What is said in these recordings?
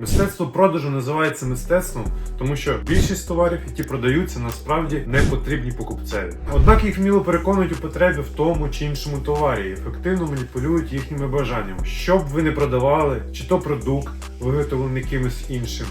Мистецтво продажу називається мистецтвом, тому що більшість товарів, які продаються, насправді не потрібні покупцеві. Однак їх вміло переконують у потребі в тому чи іншому товарі і ефективно маніпулюють їхніми бажаннями. Що б ви не продавали, чи то продукт, виготовлений кимось іншим,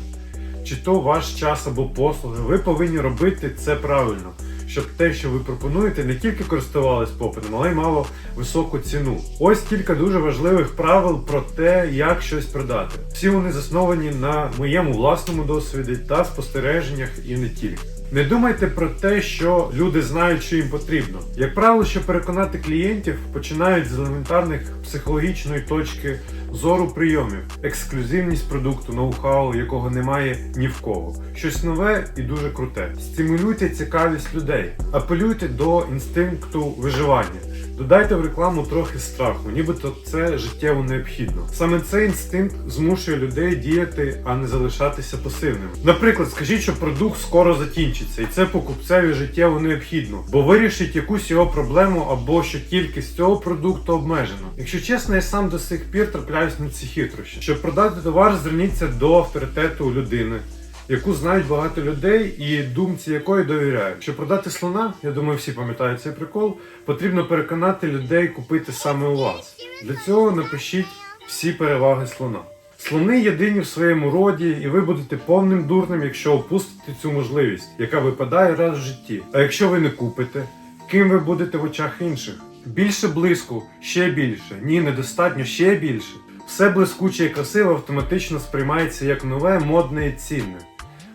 чи то ваш час або послуги, ви повинні робити це правильно, щоб те, що ви пропонуєте, не тільки користувалось попитом, але й мало високу ціну. Ось кілька дуже важливих правил про те, як щось продати. Всі вони засновані на моєму власному досвіді та спостереженнях і не тільки. Не думайте про те, що люди знають, що їм потрібно. Як правило, щоб переконати клієнтів, починають з елементарних психологічної точки зору прийомів, ексклюзивність продукту, ноу-хау, якого немає ні в кого. Щось нове і дуже круте. Стимулюйте цікавість людей, апелюйте до інстинкту виживання. Додайте в рекламу трохи страху, нібито це життєво необхідно. Саме цей інстинкт змушує людей діяти, а не залишатися пасивними. Наприклад, скажіть, що продукт скоро закінчиться, і це покупцеві життєво необхідно, бо вирішить якусь його проблему або що кількість цього продукту обмежена. Якщо чесно, я сам до сих пір трапляюсь на ці хитрощі. Щоб продати товар, зверніться до авторитету людини яку знають багато людей і думці якої довіряють. Щоб продати слона, я думаю, всі пам'ятають цей прикол, потрібно переконати людей купити саме у вас. Для цього напишіть всі переваги слона. Слони єдині в своєму роді, і ви будете повним дурним, якщо опустите цю можливість, яка випадає раз в житті. А якщо ви не купите, ким ви будете в очах інших? Більше блиску, ще більше. Ні, недостатньо, ще більше. Все блискуче і красиве автоматично сприймається як нове, модне і цінне.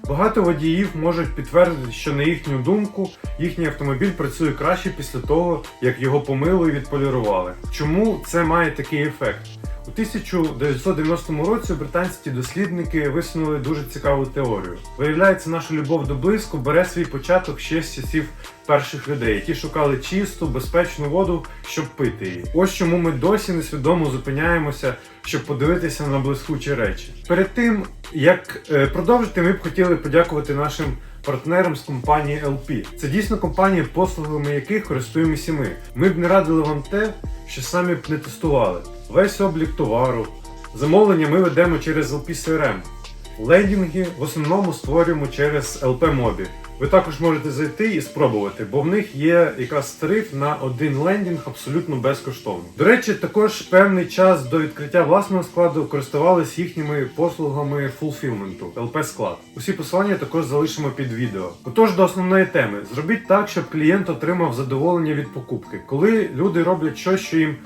Багато водіїв можуть підтвердити, що на їхню думку їхній автомобіль працює краще після того, як його помили і відполірували. Чому це має такий ефект? У 1990 році британські дослідники висунули дуже цікаву теорію. Виявляється, наша любов до блиску бере свій початок ще з часів перших людей, які шукали чисту, безпечну воду, щоб пити її. Ось чому ми досі несвідомо зупиняємося, щоб подивитися на блискучі речі. Перед тим як е, продовжити, ми б хотіли подякувати нашим партнерам з компанії LP. Це дійсно компанія, послугами яких користуємося ми. Ми б не радили вам те, що самі б не тестували. Весь облік товару, замовлення ми ведемо через LP CRM. Лендінги в основному створюємо через LP Mobi. Ви також можете зайти і спробувати, бо в них є якраз тариф на один лендінг абсолютно безкоштовно. До речі, також певний час до відкриття власного складу користувались їхніми послугами фулфілменту LP склад. Усі посилання також залишимо під відео. Отож до основної теми: зробіть так, щоб клієнт отримав задоволення від покупки, коли люди роблять щось, що їм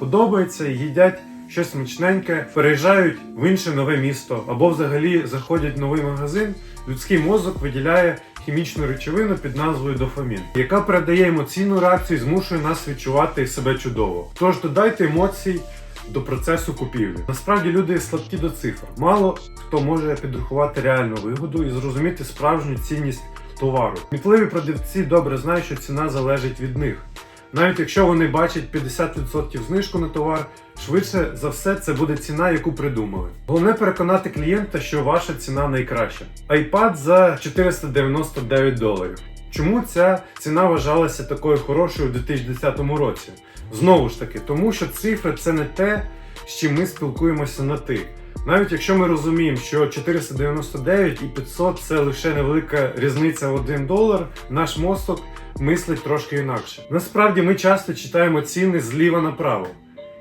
подобається, їдять щось смачненьке, переїжджають в інше нове місто або взагалі заходять в новий магазин, людський мозок виділяє хімічну речовину під назвою дофамін, яка передає емоційну реакцію і змушує нас відчувати себе чудово. Тож додайте емоцій до процесу купівлі. Насправді люди слабкі до цифр. Мало хто може підрахувати реальну вигоду і зрозуміти справжню цінність товару. Мітливі продавці добре знають, що ціна залежить від них. Навіть якщо вони бачать 50% знижку на товар, швидше за все це буде ціна, яку придумали. Головне переконати клієнта, що ваша ціна найкраща. iPad за 499 доларів. Чому ця ціна вважалася такою хорошою у 2010 році? Знову ж таки, тому що цифри це не те, з чим ми спілкуємося на ти. Навіть якщо ми розуміємо, що 499 і 500 це лише невелика різниця в 1 долар, наш мозок мислить трошки інакше. Насправді ми часто читаємо ціни зліва направо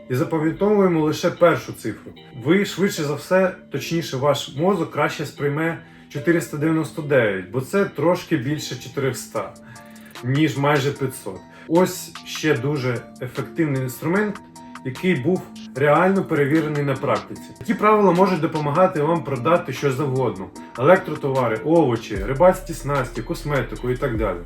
і запам'ятовуємо лише першу цифру. Ви швидше за все, точніше, ваш мозок краще сприйме 499, бо це трошки більше 400, ніж майже 500. Ось ще дуже ефективний інструмент, який був реально перевірений на практиці. Такі правила можуть допомагати вам продати що завгодно: електротовари, овочі, рибацькі снасті, косметику і так далі.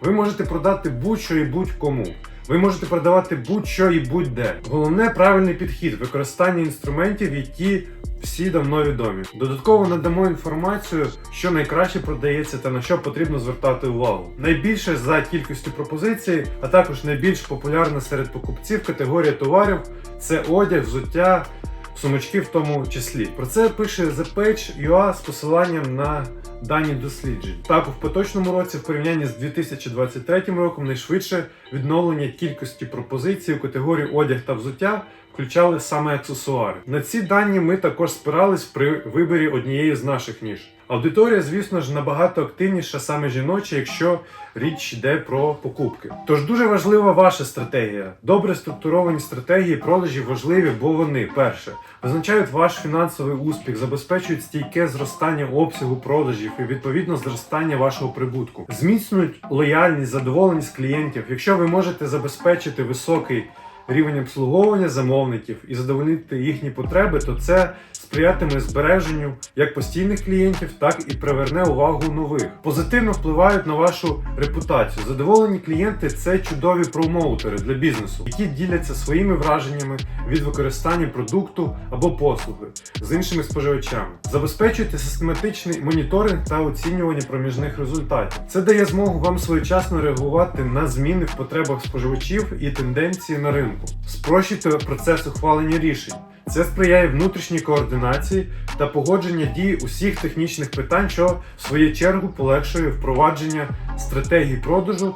Ви можете продати будь-що і будь-кому. Ви можете продавати будь-що і будь-де. Головне правильний підхід, використання інструментів, які всі давно відомі. Додатково надамо інформацію, що найкраще продається та на що потрібно звертати увагу. Найбільше за кількістю пропозицій, а також найбільш популярна серед покупців категорія товарів це одяг, взуття. Сумочки в тому числі. Про це пише The Page UA з посиланням на дані досліджень. Так, у поточному році, в порівнянні з 2023 роком, найшвидше відновлення кількості пропозицій у категорії одяг та взуття включали саме аксесуари. На ці дані ми також спирались при виборі однієї з наших ніж. Аудиторія, звісно ж, набагато активніша саме жіноча, якщо річ йде про покупки. Тож дуже важлива ваша стратегія. Добре структуровані стратегії продажів важливі, бо вони перше визначають ваш фінансовий успіх, забезпечують стійке зростання обсягу продажів і відповідно зростання вашого прибутку, зміцнюють лояльність, задоволеність клієнтів. Якщо ви можете забезпечити високий рівень обслуговування замовників і задовольнити їхні потреби, то це сприятиме збереженню як постійних клієнтів, так і приверне увагу нових. Позитивно впливають на вашу репутацію. Задоволені клієнти це чудові промоутери для бізнесу, які діляться своїми враженнями від використання продукту або послуги з іншими споживачами. Забезпечуйте систематичний моніторинг та оцінювання проміжних результатів. Це дає змогу вам своєчасно реагувати на зміни в потребах споживачів і тенденції на ринку. Спрощуйте процес ухвалення рішень. Це сприяє внутрішній координації та погодження дій усіх технічних питань, що в свою чергу полегшує впровадження стратегій продажу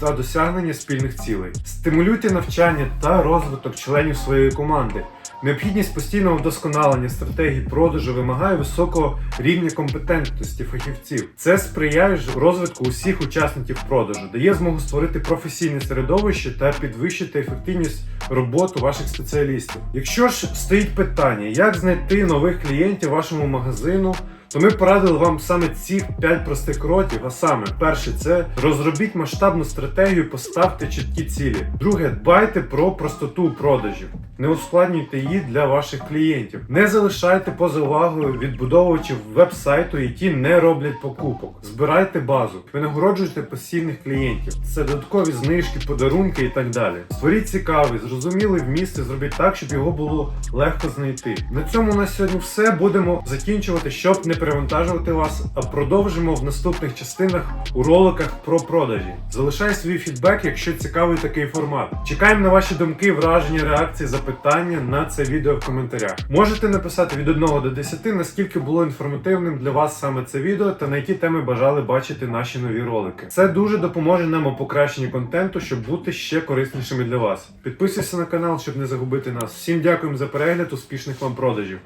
та досягнення спільних цілей. Стимулюйте навчання та розвиток членів своєї команди. Необхідність постійного вдосконалення стратегій продажу вимагає високого рівня компетентності фахівців. Це сприяє розвитку усіх учасників продажу, дає змогу створити професійне середовище та підвищити ефективність роботи ваших спеціалістів. Якщо ж стоїть питання, як знайти нових клієнтів вашому магазину, то ми порадили вам саме ці 5 простих кроків. А саме, перше, це розробіть масштабну стратегію, поставте чіткі цілі. Друге, дбайте про простоту продажів. Не ускладнюйте її для ваших клієнтів. Не залишайте поза увагою відбудовувачів веб-сайту, які не роблять покупок. Збирайте базу, винагороджуйте постійних клієнтів. Це додаткові знижки, подарунки і так далі. Створіть цікавий, зрозумілий вміст і зробіть так, щоб його було легко знайти. На цьому на сьогодні все. Будемо закінчувати, щоб перевантажувати вас, а продовжимо в наступних частинах у роликах про продажі. Залишай свій фідбек, якщо цікавий такий формат. Чекаємо на ваші думки, враження, реакції, запитання на це відео в коментарях. Можете написати від 1 до 10, наскільки було інформативним для вас саме це відео та на які теми бажали бачити наші нові ролики. Це дуже допоможе нам у покращенні контенту, щоб бути ще кориснішими для вас. Підписуйся на канал, щоб не загубити нас. Всім дякуємо за перегляд, успішних вам продажів.